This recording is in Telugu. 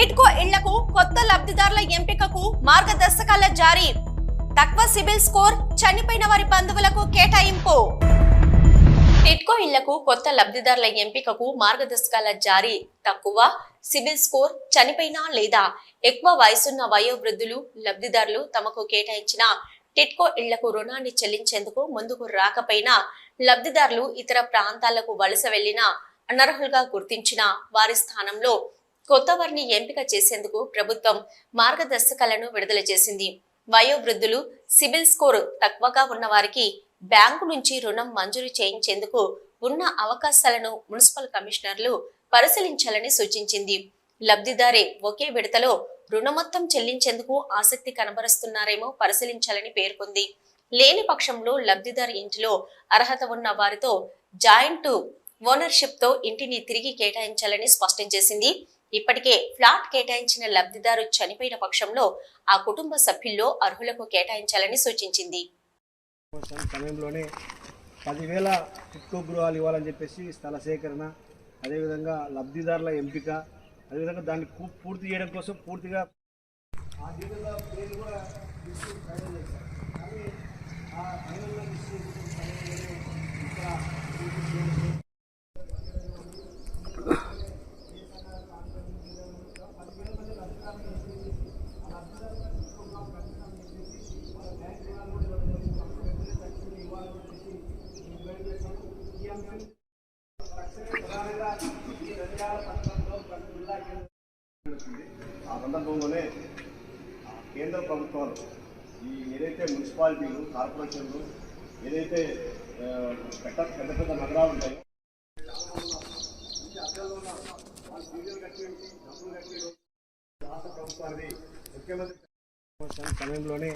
టిట్కో ఇళ్ళకు కొత్త లబ్ధిదారుల ఎంపికకు మార్గదర్శకాల జారీ. తక్కువ సిబిల్ స్కోర్ చనిపోయిన వారి బంధువులకు కేటాయింపు. టిట్కో ఇళ్ళకు కొత్త లబ్ధిదారుల ఎంపికకు మార్గదర్శకాల జారీ. తక్కువ సిబిల్ స్కోర్ చనిపోయిన లేదా ఎక్కువ వయసున్న వయోవృద్ధులు లబ్ధిదారులు తమకు కేటాయించిన టిట్కో ఇళ్ళకు రుణాన్ని చెల్లించేందుకు ముందుకు రాకపోయినా లబ్ధిదారులు ఇతర ప్రాంతాలకు వలస వెళ్ళినా అనర్హులుగా గుర్తించిన వారి స్థానంలో కొత్త వారిని ఎంపిక చేసేందుకు ప్రభుత్వం మార్గదర్శకాలను విడుదల చేసింది. వయోవృద్ధులు సిబిల్ స్కోర్ తక్కువగా ఉన్న వారికి బ్యాంకు నుంచి రుణం మంజూరు చేయించేందుకు ఉన్న అవకాశాలను మున్సిపల్ కమిషనర్లు పరిశీలించాలని సూచించింది. లబ్ధిదారే ఒకే విడతలో రుణ మొత్తం చెల్లించేందుకు ఆసక్తి కనబరుస్తున్నారేమో పరిశీలించాలని పేర్కొంది. లేని పక్షంలో లబ్ధిదారు ఇంటిలో అర్హత ఉన్న వారితో జాయింట్ ఓనర్షిప్తో ఇంటిని తిరిగి కేటాయించాలని స్పష్టం చేసింది. ఇప్పటికే ఫ్లాట్ కేటాయించిన లబ్ధిదారు చనిపోయిన పక్షంలో ఆ కుటుంబ సభ్యుల్లో అర్హులకు కేటాయించాలని సూచించింది. సమయంలోనే పదివేల టిట్కో గృహాలు ఇవ్వాలని చెప్పేసి స్థల సేకరణ అదేవిధంగా లబ్ధిదారుల ఎంపిక అదేవిధంగా దాన్ని పూర్తి చేయడం కోసం పూర్తిగా ఆ డీటెయిల్గా పేరు కూడా కానీ ఆ ఇక్కడ ఆ సందర్భంలోనే కేంద్ర ప్రభుత్వాలు ఈ ఏదైతే మున్సిపాలిటీలు కార్పొరేషన్లు ఏదైతే పెద్ద పెద్ద పెద్ద నగరాలు ఉంటాయో రాష్ట్ర ప్రభుత్వాన్ని ముఖ్యమంత్రి సమయంలోనే